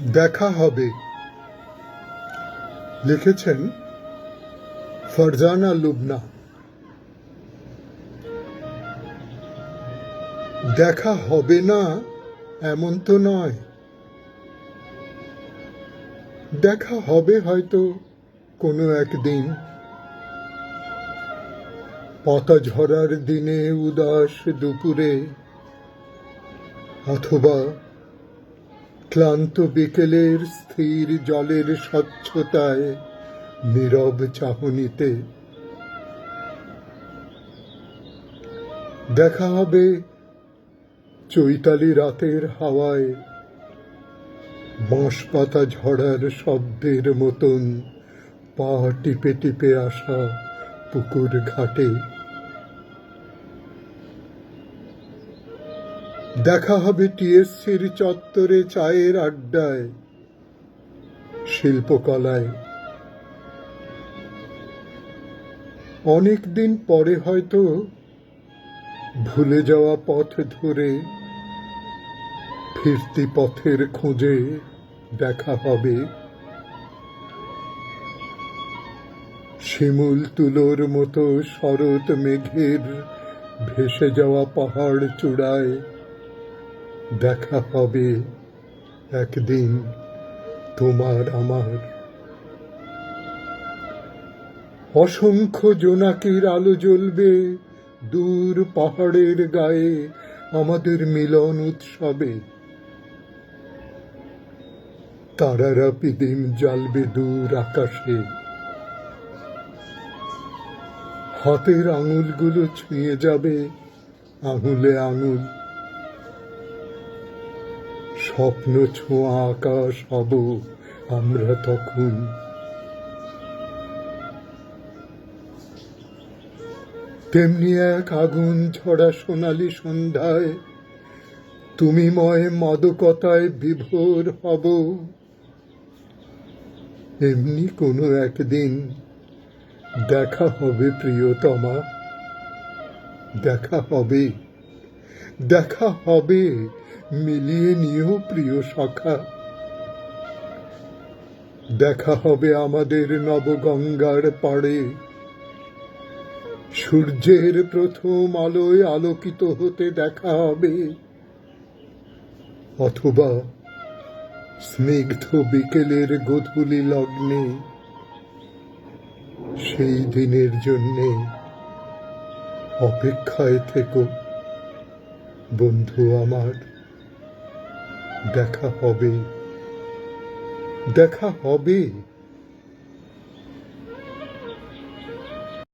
দেখা হবে। লিখেছেন ফারজানা লুবনা। দেখা হবে না, এমন তো নয়। দেখা হবে হয়তো কোনো একদিন। পাতা ঝরার দিনে উদাস দুপুরে অথবা ক্লান্ত বিকেলের স্থির জলের স্বচ্ছতায় নীরব চাহনিতে। দেখা হবে চৈতালি রাতের হাওয়ায় বাঁশ পাতা ঝড়ার শব্দের মতন পা টিপে টিপে আসা পুকুর ঘাটে। দেখা হবে টিএসসির চত্বরে চায়ের আড্ডায়, শিল্পকলায়। অনেক দিন পরে হয়তো ভুলে যাওয়া পথ ধরে ফিরতি পথের খোঁজে দেখা হবে। শিমুল তুলোর মতো শরৎ মেঘের ভেসে যাওয়া পাহাড় চূড়ায় দেখা হবে একদিন তোমার আমার। অসংখ্য জোনাকির আলো জ্বলবে দূর পাহাড়ের গায়ে আমাদের মিলন উৎসবে। তারারা পিদিম জ্বালবে দূর আকাশে। হাতের আঙুলগুলো ছুঁয়ে যাবে আঙুলে আঙুল। স্বপ্ন ছোঁয়া আকাশ হব, আমরা তখন। তেমনি এক আগুন ছড়া সোনালি সন্ধ্যায়, তুমি ময় মাদকতায় বিভোর হব। এমনি কোনো একদিন দেখা হবে প্রিয়তমা, দেখা হবে দেখা হবে মিলিয়ে নিও, প্রিয় সখা। দেখা হবে আমাদের নবগঙ্গার পাড়ে। সূর্যের প্রথম আলোয় আলোকিত হতে দেখা হবে। অথবা স্নিগ্ধ বিকেলের গধূলি লগ্নে, সেই দিনের জন্যে অপেক্ষায় থেকো, বন্ধু আমার। দেখা হবে। দেখা হবে।